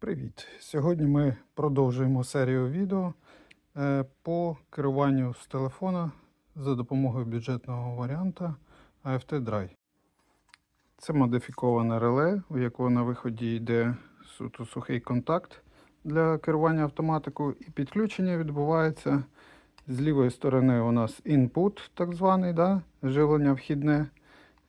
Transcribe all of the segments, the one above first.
Привіт! Сьогодні ми продовжуємо серію відео е, по керуванню з телефона за допомогою бюджетного варіанта AFT Dry. Це модифіковане реле, у якого на виході йде суто сухий контакт для керування автоматикою, і підключення відбувається з лівої сторони у нас input, так званий, да, живлення вхідне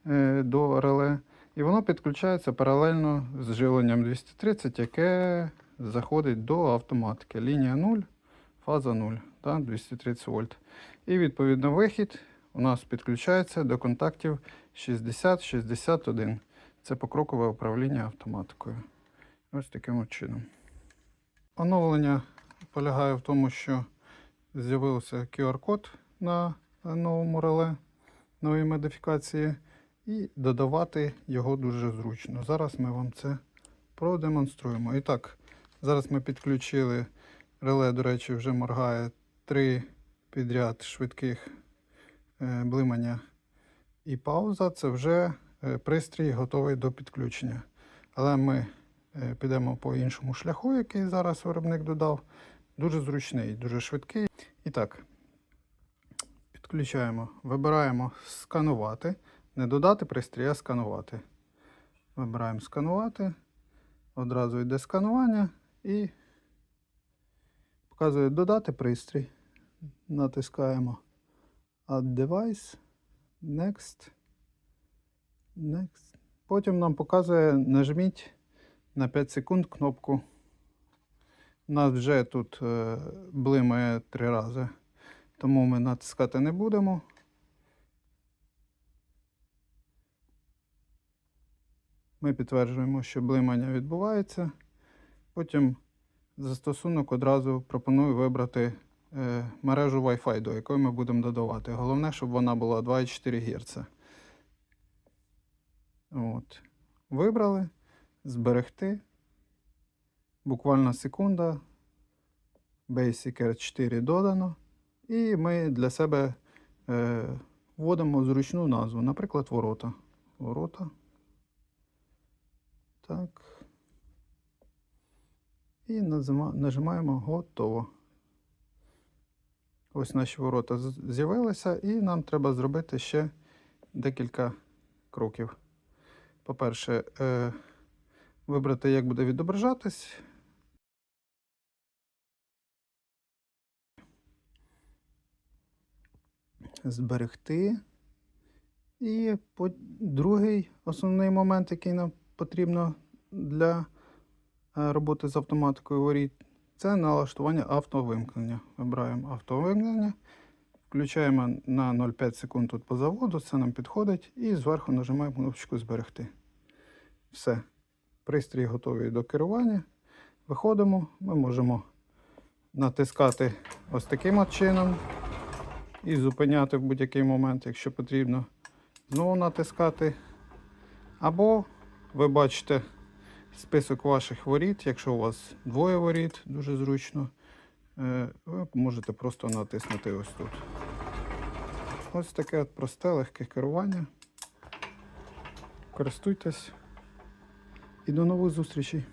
е, до реле. І воно підключається паралельно з живленням 230, яке заходить до автоматики. Лінія 0, фаза 0, да, 230 вольт. І відповідно вихід у нас підключається до контактів 60-61. Це покрокове управління автоматикою. Ось таким чином. Оновлення полягає в тому, що з'явився QR-код на новому реле нової модифікації. І додавати його дуже зручно. Зараз ми вам це продемонструємо. І так, зараз ми підключили реле, до речі, вже моргає три підряд швидких е, блимання і пауза. Це вже е, пристрій готовий до підключення. Але ми е, підемо по іншому шляху, який зараз виробник додав. Дуже зручний, дуже швидкий. І так, підключаємо, вибираємо сканувати. Не додати пристрій, а сканувати. Вибираємо сканувати. Одразу йде сканування і показує додати пристрій. Натискаємо Add Device. Next. Next. Потім нам показує нажміть на 5 секунд кнопку. У нас вже тут е, блимає 3 рази, тому ми натискати не будемо. Ми підтверджуємо, що блимання відбувається. Потім застосунок одразу пропоную вибрати е, мережу Wi-Fi, до якої ми будемо додавати. Головне, щоб вона була 2,4 Гц. От. Вибрали, зберегти. Буквально секунда. Basic R4 додано. І ми для себе е, вводимо зручну назву, наприклад, ворота. Ворота. Так. І нажимаємо готово. Ось наші ворота з'явилися, і нам треба зробити ще декілька кроків. По-перше, е, вибрати, як буде відображатись. Зберегти. І другий основний момент, який нам потрібно для е, роботи з автоматикою воріт, це налаштування автовимкнення. Вибираємо автовимкнення, включаємо на 0,5 секунд тут по заводу, це нам підходить, і зверху нажимаємо кнопочку Зберегти. Все. Пристрій готовий до керування. Виходимо, ми можемо натискати ось таким чином і зупиняти в будь-який момент, якщо потрібно. Знову натискати. Або ви бачите список ваших воріт. Якщо у вас двоє воріт, дуже зручно, е, ви можете просто натиснути ось тут. Ось таке от просте, легке керування. Користуйтесь і до нових зустрічей!